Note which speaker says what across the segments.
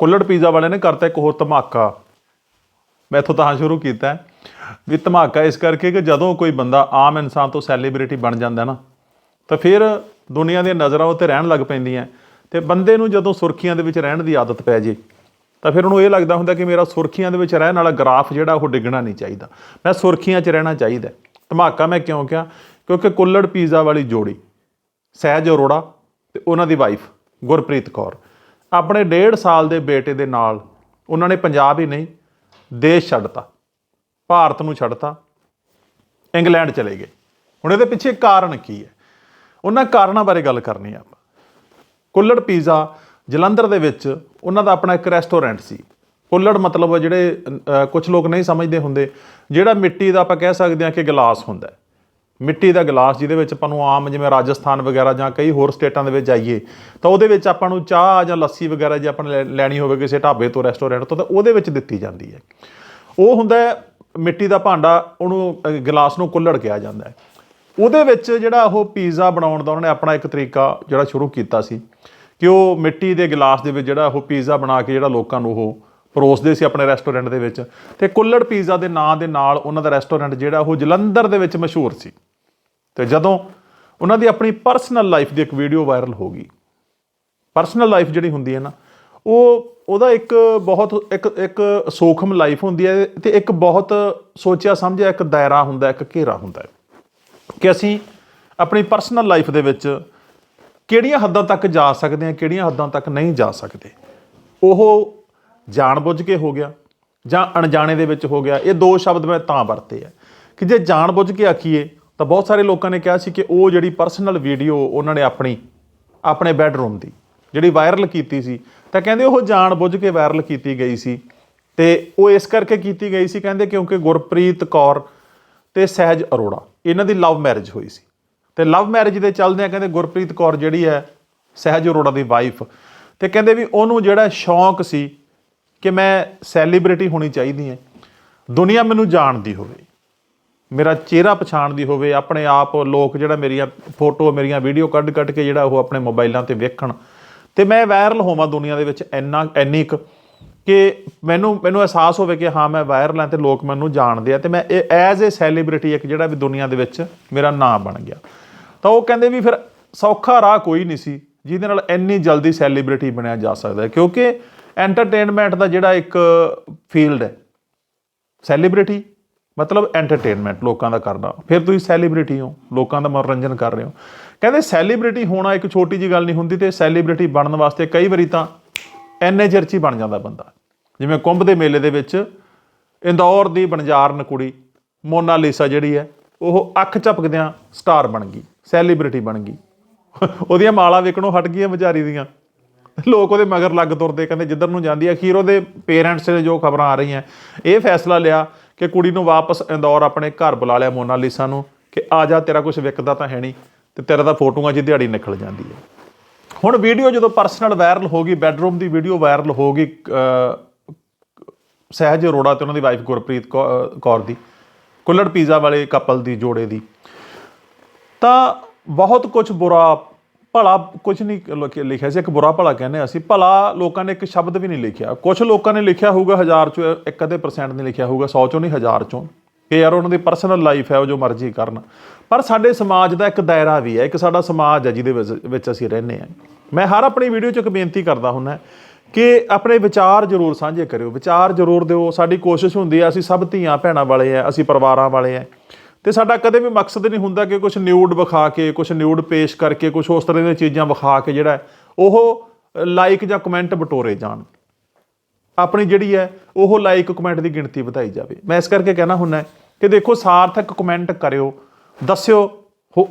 Speaker 1: ਕੁੱਲੜ pizza ਵਾਲਿਆਂ ਨੇ ਕਰਤਾ ਇੱਕ ਹੋਰ ਧਮਾਕਾ। ਮੈਂ ਇੱਥੋਂ ਤਾਂ ਸ਼ੁਰੂ ਕੀਤਾ ਵੀ ਧਮਾਕਾ ਇਸ ਕਰਕੇ ਕਿ ਜਦੋਂ ਕੋਈ ਬੰਦਾ ਆਮ ਇਨਸਾਨ ਤੋਂ ਸੈਲੀਬ੍ਰਿਟੀ ਬਣ ਜਾਂਦਾ ਨਾ, ਤਾਂ ਫਿਰ ਦੁਨੀਆ ਦੀਆਂ ਨਜ਼ਰਾਂ ਉੱਤੇ ਰਹਿਣ ਲੱਗ ਪੈਂਦੀਆਂ। ਤੇ ਬੰਦੇ ਨੂੰ ਜਦੋਂ ਸੁਰਖੀਆਂ ਦੇ ਵਿੱਚ ਰਹਿਣ ਦੀ ਆਦਤ ਪੈ ਜੇ, ਤਾਂ ਫਿਰ ਉਹਨੂੰ ਇਹ ਲੱਗਦਾ ਹੁੰਦਾ ਕਿ ਮੇਰਾ ਸੁਰਖੀਆਂ ਦੇ ਵਿੱਚ ਰਹਿਣ ਵਾਲਾ ਗ੍ਰਾਫ ਜਿਹੜਾ ਉਹ ਡਿੱਗਣਾ ਨਹੀਂ ਚਾਹੀਦਾ। ਮੈਂ ਸੁਰਖੀਆਂ 'ਚ ਰਹਿਣਾ ਚਾਹੀਦਾ ਧਮਾਕਾ ਮੈਂ ਕਿਉਂ ਕਿਹਾ? ਕਿਉਂਕਿ ਕੁੱਲੜ ਪੀਜ਼ਾ ਵਾਲੀ ਜੋੜੀ, ਸਹਿਜ ਅਰੋੜਾ ਤੇ ਉਹਨਾਂ ਦੀ ਵਾਈਫ ਗੁਰਪ੍ਰੀਤ ਕੌਰ। ਆਪਣੇ 1.5 ਸਾਲ ਦੇ ਬੇਟੇ ਦੇ ਨਾਲ ਉਹਨਾਂ ਨੇ ਪੰਜਾਬ ਹੀ ਨਹੀਂ, ਦੇਸ਼ ਛੱਡਤਾ, ਭਾਰਤ ਨੂੰ ਛੱਡਤਾ, ਇੰਗਲੈਂਡ ਚਲੇ ਗਏ। ਹੁਣ ਇਹਦੇ ਪਿੱਛੇ ਕਾਰਨ ਕੀ ਹੈ? ਉਹਨਾਂ ਕਾਰਨਾਂ ਬਾਰੇ ਗੱਲ ਕਰਨੀ ਆ ਆਪਾਂ। ਕੁੱਲੜ ਪੀਜ਼ਾ ਜਲੰਧਰ ਦੇ ਵਿੱਚ ਉਹਨਾਂ ਦਾ ਆਪਣਾ ਇੱਕ ਰੈਸਟੋਰੈਂਟ ਸੀ। ਕੁੱਲੜ ਮਤਲਬ ਜਿਹੜੇ ਕੁਝ ਲੋਕ ਨਹੀਂ ਸਮਝਦੇ ਹੁੰਦੇ। ਜਿਹੜਾ ਮਿੱਟੀ ਦਾ ਆਪਾਂ ਕਹਿ ਸਕਦੇ ਹਾਂ ਕਿ ਗਲਾਸ ਹੁੰਦਾ ਮਿੱਟੀ ਦਾ ਗਲਾਸ ਜਿਹਦੇ ਵਿੱਚ ਆਪਾਂ ਨੂੰ ਆਮ ਜਿਵੇਂ ਰਾਜਸਥਾਨ ਵਗੈਰਾ ਜਾਂ ਕਈ ਹੋਰ ਸਟੇਟਾਂ ਦੇ ਵਿੱਚ ਜਾਈਏ ਤਾਂ ਉਹਦੇ ਵਿੱਚ ਆਪਾਂ ਨੂੰ ਚਾਹ ਜਾਂ ਲੱਸੀ ਵਗੈਰਾ ਜੇ ਆਪਾਂ ਲੈ- ਲੈਣੀ ਹੋਵੇ ਕਿਸੇ ਢਾਬੇ ਤੋਂ ਰੈਸਟੋਰੈਂਟ ਤੋਂ ਤਾਂ ਉਹਦੇ ਵਿੱਚ ਦਿੱਤੀ ਜਾਂਦੀ ਹੈ। ਉਹ ਹੁੰਦਾ ਮਿੱਟੀ ਦਾ ਭਾਂਡਾ ਉਹਨੂੰ ਅ, ਗਲਾਸ ਨੂੰ ਕੁੱਲੜ ਕਿਹਾ ਜਾਂਦਾ ਹੈ। ਉਹਦੇ ਵਿੱਚ ਜਿਹੜਾ ਉਹ ਪੀਜ਼ਾ ਬਣਾਉਣ ਦਾ ਉਹਨਾਂ ਨੇ ਆਪਣਾ ਇੱਕ ਤਰੀਕਾ ਜਿਹੜਾ ਸ਼ੁਰੂ ਕੀਤਾ ਸੀ ਕਿ ਉਹ ਮਿੱਟੀ ਦੇ ਗਲਾਸ ਦੇ ਵਿੱਚ ਜਿਹੜਾ ਉਹ ਪੀਜ਼ਾ ਬਣਾ ਕੇ ਜਿਹੜਾ ਲੋਕਾਂ ਨੂੰ ਉਹ ਪਰੋਸਦੇ ਸੀ ਆਪਣੇ ਰੈਸਟੋਰੈਂਟ ਦੇ ਵਿੱਚ। ਤੇ ਕੁੱਲੜ ਪੀਜ਼ਾ ਦੇ ਨਾਂ ਦੇ ਨਾਲ ਉਹਨਾਂ ਦਾ ਰੈਸਟੋਰੈਂਟ ਜਿਹੜਾ ਉਹ ਜਲੰਧਰ ਦੇ ਵਿੱਚ ਮਸ਼ਹੂਰ ਸੀ। ਤੇ ਜਦੋਂ ਉਹਨਾਂ ਦੀ ਆਪਣੀ ਪਰਸਨਲ ਲਾਈਫ ਦੀ ਇੱਕ ਵੀਡੀਓ ਵਾਇਰਲ ਹੋ ਗਈ ਪਰਸਨਲ ਲਾਈਫ ਜਿਹੜੀ ਹੁੰਦੀ ਹੈ ਨਾ, ਉਹ, ਉਹਦਾ ਇੱਕ ਬਹੁਤ, ਇੱਕ ਇੱਕ ਸੋਖਮ ਲਾਈਫ ਹੁੰਦੀ ਹੈ ਤੇ ਇੱਕ ਬਹੁਤ ਸੋਚਿਆ ਸਮਝਿਆ ਇੱਕ ਦਾਇਰਾ ਹੁੰਦਾ, ਇੱਕ ਘੇਰਾ ਹੁੰਦਾ ਹੈ ਕਿ ਅਸੀਂ ਆਪਣੀ ਪਰਸਨਲ ਲਾਈਫ ਦੇ ਵਿੱਚ ਕਿਹੜੀਆਂ ਹੱਦਾਂ ਤੱਕ ਜਾ ਸਕਦੇ ਹਾਂ, ਕਿਹੜੀਆਂ ਹੱਦਾਂ ਤੱਕ ਨਹੀਂ ਜਾ ਸਕਦੇ। ਉਹ ਜਾਣਬੁੱਝ ਕੇ ਹੋ ਗਿਆ ਜਾਂ ਅਣਜਾਣੇ ਦੇ ਵਿੱਚ ਹੋ ਗਿਆ, ਇਹ ਦੋ ਸ਼ਬਦ ਮੈਂ ਤਾਂ ਵਰਤੇ ਆ ਕਿ ਜੇ ਜਾਣਬੁੱਝ ਕੇ ਆਖੀਏ ਤਾਂ ਬਹੁਤ ਸਾਰੇ ਲੋਕਾਂ ਨੇ ਕਿਹਾ ਸੀ ਕਿ ਉਹ ਜਿਹੜੀ ਪਰਸਨਲ ਵੀਡੀਓ ਉਹਨਾਂ ਨੇ ਆਪਣੀ, ਆਪਣੇ ਬੈੱਡਰੂਮ ਦੀ, ਜਿਹੜੀ ਵਾਇਰਲ ਕੀਤੀ ਸੀ, ਤਾਂ ਕਹਿੰਦੇ ਉਹ ਜਾਣ ਬੁੱਝ ਕੇ ਵਾਇਰਲ ਕੀਤੀ ਗਈ ਸੀ ਤੇ ਉਹ ਇਸ ਕਰਕੇ ਕੀਤੀ ਗਈ ਸੀ, ਕਹਿੰਦੇ ਕਿਉਂਕਿ ਗੁਰਪ੍ਰੀਤ ਕੌਰ ਤੇ ਸਹਿਜ ਅਰੋੜਾ, ਇਹਨਾਂ ਦੀ ਲਵ ਮੈਰਿਜ ਹੋਈ ਸੀ। ਤੇ ਲਵ ਮੈਰਿਜ ਦੇ ਚੱਲਦਿਆਂ ਕਹਿੰਦੇ ਗੁਰਪ੍ਰੀਤ ਕੌਰ ਜਿਹੜੀ ਹੈ, ਸਹਿਜ ਅਰੋੜਾ ਦੀ ਵਾਈਫ ਤੇ ਕਹਿੰਦੇ ਵੀ ਉਹਨੂੰ ਜਿਹੜਾ ਸ਼ੌਂਕ ਸੀ ਕਿ ਮੈਂ ਸੈਲੀਬ੍ਰਿਟੀ ਹੋਣੀ ਚਾਹੀਦੀ ਹੈ, ਦੁਨੀਆ ਮੈਨੂੰ ਜਾਣਦੀ ਹੋਵੇ। ਮੇਰਾ ਚਿਹਰਾ ਪਛਾਣ ਦੀ ਹੋਵੇ, ਆਪਣੇ ਆਪ ਲੋਕ ਜਿਹੜਾ ਮੇਰੀਆਂ ਫੋਟੋ, ਮੇਰੀਆਂ ਵੀਡੀਓ ਕੱਢ ਕੱਢ ਕੇ ਜਿਹੜਾ ਉਹ ਆਪਣੇ ਮੋਬਾਈਲਾਂ ਤੇ ਵੇਖਣ। ਤੇ ਮੈਂ ਵਾਇਰਲ ਹੋਵਾਂ ਦੁਨੀਆ ਦੇ ਵਿੱਚ ਇੰਨਾ, ਇੰਨੀ ਕੁ ਕਿ ਮੈਨੂੰ ਮੈਨੂੰ ਅਹਿਸਾਸ ਹੋਵੇ ਕਿ ਹਾਂ, ਮੈਂ ਵਾਇਰਲ ਹਾਂ ਤੇ ਲੋਕ ਮੈਨੂੰ ਜਾਣਦੇ ਆ ਤੇ ਮੈਂ ਐਜ਼ ਅ ਸੈਲੀਬ੍ਰਿਟੀ ਇੱਕ ਜਿਹੜਾ ਵੀ ਦੁਨੀਆ ਦੇ ਵਿੱਚ ਮੇਰਾ ਨਾਮ ਬਣ ਗਿਆ। ਤਾਂ ਉਹ ਕਹਿੰਦੇ ਵੀ ਫਿਰ ਸੌਖਾ ਰਾਹ ਕੋਈ ਨਹੀਂ ਸੀ ਜਿਹਦੇ ਨਾਲ ਇੰਨੀ ਜਲਦੀ ਸੈਲੀਬ੍ਰਿਟੀ ਬਣਿਆ ਜਾ ਸਕਦਾ ਹੈ, ਕਿਉਂਕਿ ਐਂਟਰਟੇਨਮੈਂਟ ਦਾ ਜਿਹੜਾ ਇੱਕ ਫੀਲਡ ਹੈ ਸੈਲੀਬ੍ਰਿਟੀ ਮਤਲਬ ਐਂਟਰਟੇਨਮੈਂਟ ਲੋਕਾਂ ਦਾ ਕਰਨਾ। ਫਿਰ ਤੁਸੀਂ ਸੈਲੀਬ੍ਰਿਟੀ ਹੋ, ਲੋਕਾਂ ਦਾ ਮਨੋਰੰਜਨ ਕਰ ਰਹੇ ਹੋ। ਕਹਿੰਦੇ ਸੈਲੀਬ੍ਰਿਟੀ ਹੋਣਾ ਇੱਕ ਛੋਟੀ ਜੀ ਗੱਲ ਨਹੀਂ ਹੁੰਦੀ ਤੇ ਸੈਲੀਬ੍ਰਿਟੀ ਬਣਨ ਵਾਸਤੇ ਕਈ ਵਾਰੀ ਤਾਂ ਐਨੇ ਚਿਰ 'ਚ ਹੀ ਬਣ ਜਾਂਦਾ ਬੰਦਾ। ਜਿਵੇਂ ਕੁੰਭ ਦੇ ਮੇਲੇ ਦੇ ਵਿੱਚ ਇੰਦੌਰ ਦੀ ਬਣਜਾਰਨ ਕੁੜੀ ਮੋਨਾਲੀਸਾ ਜਿਹੜੀ ਹੈ, ਉਹ ਅੱਖ ਝਪਕਦਿਆਂ ਸਟਾਰ ਬਣ ਗਈ ਸੈਲੀਬ੍ਰਿਟੀ ਬਣ ਗਈ। ਉਹਦੀਆਂ ਮਾਲਾ ਵਿਕਣੋਂ ਹਟ ਗਈਆਂ ਵਿਚਾਰੀ ਦੀਆਂ। ਲੋਕ ਉਹਦੇ ਮਗਰ ਲੱਗ ਤੁਰਦੇ, ਕਹਿੰਦੇ ਜਿੱਧਰ ਨੂੰ ਜਾਂਦੀ ਹੈ, ਅਖੀਰ ਉਹਦੇ ਪੇਰੈਂਟਸ ਨੇ ਜੋ ਖਬਰਾਂ ਆ ਰਹੀਆਂ, ਇਹ ਫੈਸਲਾ ਲਿਆ ਕਿ ਕੁੜੀ ਨੂੰ ਵਾਪਸ ਇੰਦੌਰ ਆਪਣੇ ਘਰ ਬੁਲਾ ਲਿਆ ਮੋਨਾਲੀਸਾ ਨੂੰ ਕਿ ਆ ਜਾ, ਤੇਰਾ ਕੁਝ ਵਿਕਦਾ ਤਾਂ ਹੈ ਨਹੀਂ ਤੇ ਤੇਰਾ ਤਾਂ ਫੋਟੋਆਂ 'ਚ ਦਿਹਾੜੀ ਨਿਕਲ ਜਾਂਦੀ ਹੈ। ਹੁਣ ਵੀਡੀਓ ਜਦੋਂ ਪਰਸਨਲ ਵਾਇਰਲ ਹੋ ਗਈ ਬੈੱਡਰੂਮ ਦੀ ਵੀਡੀਓ ਵਾਇਰਲ ਹੋ ਗਈ ਸਹਿਜ ਅਰੋੜਾ ਤੇ ਉਹਨਾਂ ਦੀ ਵਾਈਫ ਗੁਰਪ੍ਰੀਤ ਕੌ- ਕੌਰ ਦੀ, ਕੁੱਲੜ ਪੀਜ਼ਾ ਵਾਲੇ ਕਪਲ ਦੀ ਜੋੜੇ ਦੀ। ਤਾਂ ਬਹੁਤ ਕੁਝ ਬੁਰਾ ਭਲਾ ਕੁਝ ਨਹੀਂ ਲੋਕ- ਲਿਖਿਆ ਸੀ, ਇੱਕ ਬੁਰਾ ਭਲਾ ਕਹਿੰਦੇ ਅਸੀਂ। ਭਲਾ ਲੋਕਾਂ ਨੇ ਇੱਕ ਸ਼ਬਦ ਵੀ ਨਹੀਂ ਲਿਖਿਆ। ਕੁਝ ਲੋਕਾਂ ਨੇ ਲਿਖਿਆ ਹੋਊਗਾ ਹਜ਼ਾਰ ਚੋਂ, ਇੱਕ ਅੱਧੇ ਪਰਸੈਂਟ ਨੇ ਲਿਖਿਆ ਹੋਊਗਾ 100 ਚੋਂ ਨਹੀਂ, ਹਜ਼ਾਰ ਚੋਂ। ਕਿ ਯਾਰ ਉਹਨਾਂ ਦੀ ਪਰਸਨਲ ਲਾਈਫ ਹੈ, ਉਹ ਜੋ ਮਰਜ਼ੀ ਕਰਨ। ਪਰ ਸਾਡੇ ਸਮਾਜ ਦਾ ਇੱਕ ਦਾਇਰਾ ਵੀ ਹੈ, ਇੱਕ ਸਾਡਾ ਸਮਾਜ ਹੈ ਜਿਹਦੇ ਵਿੱਚ ਵਿੱਚ ਅਸੀਂ ਰਹਿੰਦੇ ਹਾਂ। ਮੈਂ ਹਰ ਆਪਣੀ ਵੀਡੀਓ 'ਚ ਇੱਕ ਬੇਨਤੀ ਕਰਦਾ ਹੁੰਦਾ ਕਿ ਆਪਣੇ ਵਿਚਾਰ ਜ਼ਰੂਰ ਸਾਂਝੇ ਕਰਿਓ। ਵਿਚਾਰ ਜ਼ਰੂਰ ਦਿਓ। ਸਾਡੀ ਕੋਸ਼ਿਸ਼ ਹੁੰਦੀ ਹੈ, ਅਸੀਂ ਸਭ ਧੀਆਂ ਭੈਣਾਂ ਵਾਲੇ ਆ ਅਸੀਂ ਪਰਿਵਾਰਾਂ ਵਾਲੇ ਆ ਤੇ ਸਾਡਾ ਕਦੇ ਵੀ ਮਕਸਦ ਨਹੀਂ ਹੁੰਦਾ ਕਿ ਕੁਝ ਨਿਊਡ ਵਿਖਾ ਕੇ ਕੁਝ ਨਿਊਡ ਪੇਸ਼ ਕਰਕੇ ਕੁਝ ਉਸ ਤਰ੍ਹਾਂ ਦੀਆਂ ਚੀਜ਼ਾਂ ਵਿਖਾ ਕੇ ਜਿਹੜਾ ਉਹ ਲਾਈਕ ਜਾਂ ਕਮੈਂਟ ਬਟੋਰੇ ਜਾਣ। ਆਪਣੀ ਜਿਹੜੀ ਹੈ, ਉਹ ਲਾਈਕ ਕਮੈਂਟ ਦੀ ਗਿਣਤੀ ਵਧਾਈ ਜਾਵੇ। ਮੈਂ ਇਸ ਕਰਕੇ ਕਹਿਣਾ ਹੁੰਦਾ ਕਿ ਦੇਖੋ, ਸਾਰਥਕ ਕਮੈਂਟ ਕਰਿਓ, ਦੱਸਿਓ, ਹੋ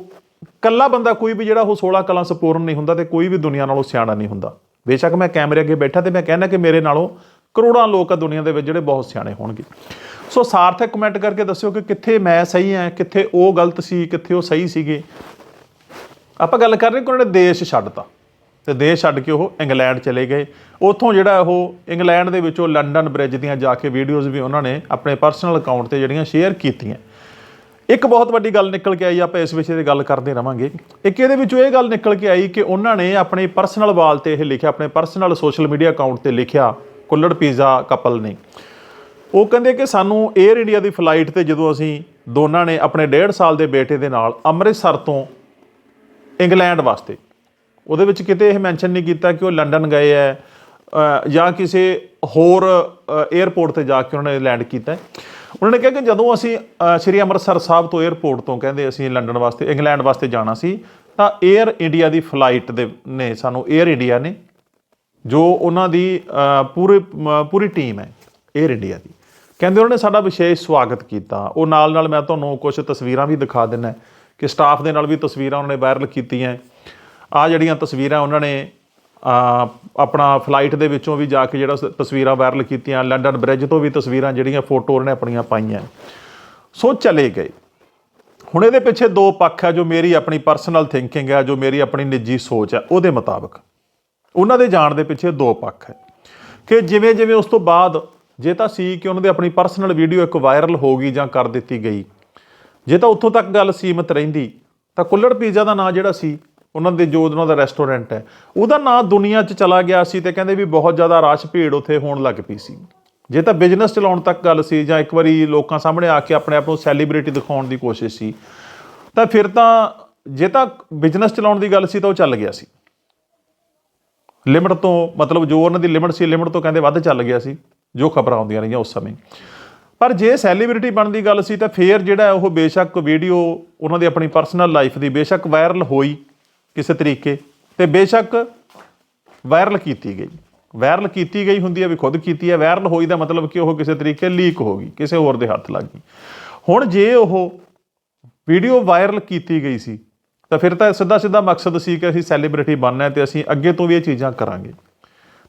Speaker 1: ਕੱਲਾ ਬੰਦਾ ਕੋਈ ਵੀ ਜਿਹੜਾ ਉਹ 16 ਕਲਾਂ ਸੰਪੂਰਨ ਨਹੀਂ ਹੁੰਦਾ ਤੇ ਕੋਈ ਵੀ ਦੁਨੀਆ ਨਾਲੋਂ ਸਿਆਣਾ ਨਹੀਂ ਹੁੰਦਾ। ਬੇਸ਼ੱਕ ਮੈਂ ਕੈਮਰੇ ਅੱਗੇ ਬੈਠਾ ਤੇ ਮੈਂ ਕਹਿੰਦਾ ਕਿ ਮੇਰੇ ਨਾਲੋਂ ਕਰੋੜਾਂ ਲੋਕ ਆ ਦੁਨੀਆ ਦੇ ਵਿੱਚ ਜਿਹੜੇ ਬਹੁਤ ਸਿਆਣੇ ਹੋਣਗੇ। ਸੋ ਸਾਰਥਕ ਕਮੈਂਟ ਕਰਕੇ ਦੱਸਿਓ ਕਿ ਕਿੱਥੇ ਮੈਂ ਸਹੀ ਹਾਂ, ਕਿੱਥੇ ਉਹ ਗਲਤ ਸੀ, ਕਿੱਥੇ ਉਹ ਸਹੀ ਸੀਗੇ। ਆਪਾਂ ਗੱਲ ਕਰ ਰਹੇ ਕਿ ਉਹਨਾਂ ਨੇ ਦੇਸ਼ ਛੱਡਤਾ। ਤੇ ਦੇਸ਼ ਛੱਡ ਕੇ ਉਹ ਇੰਗਲੈਂਡ ਚਲੇ ਗਏ। ਉੱਥੋਂ ਜਿਹੜਾ ਉਹ ਇੰਗਲੈਂਡ ਦੇ ਵਿੱਚੋਂ ਲੰਡਨ ਬ੍ਰਿਜ ਦੀਆਂ ਜਾ ਕੇ ਵੀਡੀਓਜ਼ ਵੀ ਉਹਨਾਂ ਨੇ ਆਪਣੇ ਪਰਸਨਲ ਅਕਾਊਂਟ ਤੇ ਜਿਹੜੀਆਂ ਸ਼ੇਅਰ ਕੀਤੀਆਂ। ਇੱਕ ਬਹੁਤ ਵੱਡੀ ਗੱਲ ਨਿਕਲ ਕੇ ਆਈ, ਆਪਾਂ ਇਸ ਵਿਸ਼ੇ ਤੇ ਗੱਲ ਕਰਦੇ ਰਵਾਂਗੇ। ਇੱਕ ਇਹਦੇ ਵਿੱਚੋਂ ਇਹ ਗੱਲ ਨਿਕਲ ਕੇ ਆਈ ਕਿ ਉਹਨਾਂ ਨੇ ਆਪਣੇ ਪਰਸਨਲ ਵਾਲ ਤੇ ਇਹ ਲਿਖਿਆ, ਆਪਣੇ ਪਰਸਨਲ ਸੋਸ਼ਲ ਮੀਡੀਆ ਅਕਾਊਂਟ ਤੇ ਲਿਖਿਆ ਕੁੱਲੜ ਪੀਜ਼ਾ ਕਪਲ ਨੇ। ਉਹ ਕਹਿੰਦੇ ਕਿ ਸਾਨੂੰ 에ਅਰ ਇੰਡੀਆ ਦੀ ਫਲਾਈਟ ਤੇ ਜਦੋਂ ਅਸੀਂ ਦੋਨਾਂ ਨੇ ਆਪਣੇ ਡੇਢ ਸਾਲ ਦੇ ਬੇਟੇ ਦੇ ਨਾਲ ਅੰਮ੍ਰਿਤਸਰ ਤੋਂ ਇੰਗਲੈਂਡ ਵਾਸਤੇ, ਉਹਦੇ ਵਿੱਚ ਕਿਤੇ ਇਹ ਮੈਂਸ਼ਨ ਨਹੀਂ ਕੀਤਾ ਕਿ ਉਹ ਲੰਡਨ ਗਏ ਐ ਜਾਂ ਕਿਸੇ ਹੋਰ 에ਅਰਪੋਰਟ ਤੇ ਜਾ ਕੇ ਉਹਨਾਂ ਨੇ ਲੈਂਡ ਕੀਤਾ ਉਹਨਾਂ ਨੇ ਕਿਹਾ ਕਿ ਜਦੋਂ ਅਸੀਂ ਸ੍ਰੀ ਅੰਮ੍ਰਿਤਸਰ ਸਾਹਿਬ ਤੋਂ 에ਅਰਪੋਰਟ ਤੋਂ ਕਹਿੰਦੇ ਅਸੀਂ ਲੰਡਨ ਵਾਸਤੇ, ਇੰਗਲੈਂਡ ਵਾਸਤੇ ਜਾਣਾ ਸੀ, ਤਾਂ 에ਅਰ ਇੰਡੀਆ ਦੀ ਫਲਾਈਟ ਦੇ ਨੇ ਸਾਨੂੰ 에ਅਰ ਇੰਡੀਆ ਨੇ, ਜੋ ਉਹਨਾਂ ਦੀ ਪੂਰੀ ਪੂਰੀ ਟੀਮ ਹੈ 에ਅਰ ਇੰਡੀਆ ਦੀ। ਕਹਿੰਦੇ ਉਹਨਾਂ ਨੇ ਸਾਡਾ ਵਿਸ਼ੇਸ਼ ਸਵਾਗਤ ਕੀਤਾ। ਉਹ ਨਾਲ ਨਾਲ ਮੈਂ ਤੁਹਾਨੂੰ ਕੁਝ ਤਸਵੀਰਾਂ ਵੀ ਦਿਖਾ ਦਿੰਨਾ ਕਿ ਸਟਾਫ ਦੇ ਨਾਲ ਵੀ ਤਸਵੀਰਾਂ ਉਹਨਾਂ ਨੇ ਵਾਇਰਲ ਕੀਤੀਆਂ ਆ ਜਿਹੜੀਆਂ ਤਸਵੀਰਾਂ ਉਹਨਾਂ ਨੇ ਆਪਣਾ ਫਲਾਈਟ ਦੇ ਵਿੱਚੋਂ ਵੀ ਜਾ ਕੇ ਜਿਹੜਾ ਸ- ਤਸਵੀਰਾਂ ਵਾਇਰਲ ਕੀਤੀਆਂ ਲੰਡਨ ਬ੍ਰਿਜ ਤੋਂ ਵੀ ਤਸਵੀਰਾਂ ਜਿਹੜੀਆਂ ਫੋਟੋ ਉਹਨਾਂ ਨੇ ਆਪਣੀਆਂ ਪਾਈਆਂ। ਸੋ ਚਲੇ ਗਏ। ਹੁਣ ਇਹਦੇ ਪਿੱਛੇ ਦੋ ਪੱਖ ਹੈ ਜੋ ਮੇਰੀ ਆਪਣੀ ਪਰਸਨਲ ਥਿੰਕਿੰਗ ਹੈ ਜੋ ਮੇਰੀ ਆਪਣੀ ਨਿੱਜੀ ਸੋਚ ਹੈ ਉਹਦੇ ਮੁਤਾਬਕ। ਉਹਨਾਂ ਦੇ ਜਾਣ ਦੇ ਪਿੱਛੇ ਦੋ ਪੱਖ ਹੈ ਕਿ ਜਿਵੇਂ ਜਿਵੇਂ ਉਸ ਤੋਂ ਬਾਅਦ ਜੇ ਤਾਂ ਸੀ ਕਿ ਉਹਨਾਂ ਦੀ ਆਪਣੀ ਪਰਸਨਲ ਵੀਡੀਓ ਇੱਕ ਵਾਇਰਲ ਹੋ ਗਈ ਜਾਂ ਕਰ ਦਿੱਤੀ ਗਈ। ਜੇ ਤਾਂ ਉੱਥੋਂ ਤੱਕ ਗੱਲ ਸੀਮਤ ਰਹਿੰਦੀ, ਤਾਂ ਕੁੱਲੜ ਪੀਜ਼ਾ ਦਾ ਨਾਂ ਜਿਹੜਾ ਸੀ, ਉਹਨਾਂ ਦੇ ਜੋ ਉਹਨਾਂ ਦਾ ਰੈਸਟੋਰੈਂਟ ਹੈ। ਉਹਦਾ ਨਾਂ ਦੁਨੀਆ 'ਚ ਚਲਾ ਗਿਆ ਸੀ ਤੇ ਕਹਿੰਦੇ ਵੀ ਬਹੁਤ ਜ਼ਿਆਦਾ ਰਸ਼ ਭੀੜ ਉੱਥੇ ਹੋਣ ਲੱਗ ਪਈ ਸੀ। ਜੇ ਤਾਂ ਬਿਜ਼ਨਸ ਚਲਾਉਣ ਤੱਕ ਗੱਲ ਸੀ ਜਾਂ ਇੱਕ ਵਾਰੀ ਲੋਕਾਂ ਸਾਹਮਣੇ ਆ ਕੇ ਆਪਣੇ ਆਪ ਨੂੰ ਸੈਲੀਬ੍ਰਿਟੀ ਦਿਖਾਉਣ ਦੀ ਕੋਸ਼ਿਸ਼ ਸੀ, ਤਾਂ ਫਿਰ ਤਾਂ ਜੇ ਤਾਂ ਬਿਜ਼ਨਸ ਚਲਾਉਣ ਦੀ ਗੱਲ ਸੀ ਤਾਂ ਉਹ ਚੱਲ ਗਿਆ ਸੀ। ਲਿਮਟ ਤੋਂ ਮਤਲਬ ਜੋ ਉਹਨਾਂ ਦੀ ਲਿਮਟ ਸੀ ਲਿਮਟ ਤੋਂ ਕਹਿੰਦੇ ਵੱਧ ਚੱਲ ਗਿਆ ਸੀ। ਜੋ ਖਬਰਾਂ ਆਉਂਦੀਆਂ ਰਹੀਆਂ ਉਸ ਸਮੇਂ। ਪਰ ਜੇ ਸੈਲੀਬ੍ਰਿਟੀ ਬਣਨ ਦੀ ਗੱਲ ਸੀ ਤਾਂ ਫੇਰ ਜਿਹੜਾ ਉਹ ਬੇਸ਼ੱਕ ਵੀਡੀਓ ਉਹਨਾਂ ਦੀ ਆਪਣੀ ਪਰਸਨਲ ਲਾਈਫ ਦੀ ਬੇਸ਼ੱਕ ਵਾਇਰਲ ਹੋਈ ਕਿਸੇ ਤਰੀਕੇ ਤੇ ਬੇਸ਼ੱਕ ਵਾਇਰਲ ਕੀਤੀ ਗਈ। ਵਾਇਰਲ ਕੀਤੀ ਗਈ ਹੁੰਦੀ ਹੈ ਵੀ ਖੁਦ ਕੀਤੀ ਹੈ। ਵਾਇਰਲ ਹੋਈ ਦਾ ਮਤਲਬ ਕਿ ਉਹ ਕਿਸੇ ਤਰੀਕੇ ਲੀਕ ਹੋ ਗਈ, ਕਿਸੇ ਹੋਰ ਦੇ ਹੱਥ ਲੱਗ ਗਈ। ਹੁਣ ਜੇ ਉਹ ਵੀਡੀਓ ਵਾਇਰਲ ਕੀਤੀ ਗਈ ਸੀ ਤਾਂ ਫਿਰ ਤਾਂ ਸਿੱਧਾ ਸਿੱਧਾ ਮਕਸਦ ਸੀ ਕਿ ਅਸੀਂ ਸੈਲੀਬ੍ਰਿਟੀ ਬਣਨਾ ਹੈ ਤੇ ਅਸੀਂ ਅੱਗੇ ਤੋਂ ਵੀ ਇਹ ਚੀਜ਼ਾਂ ਕਰਾਂਗੇ।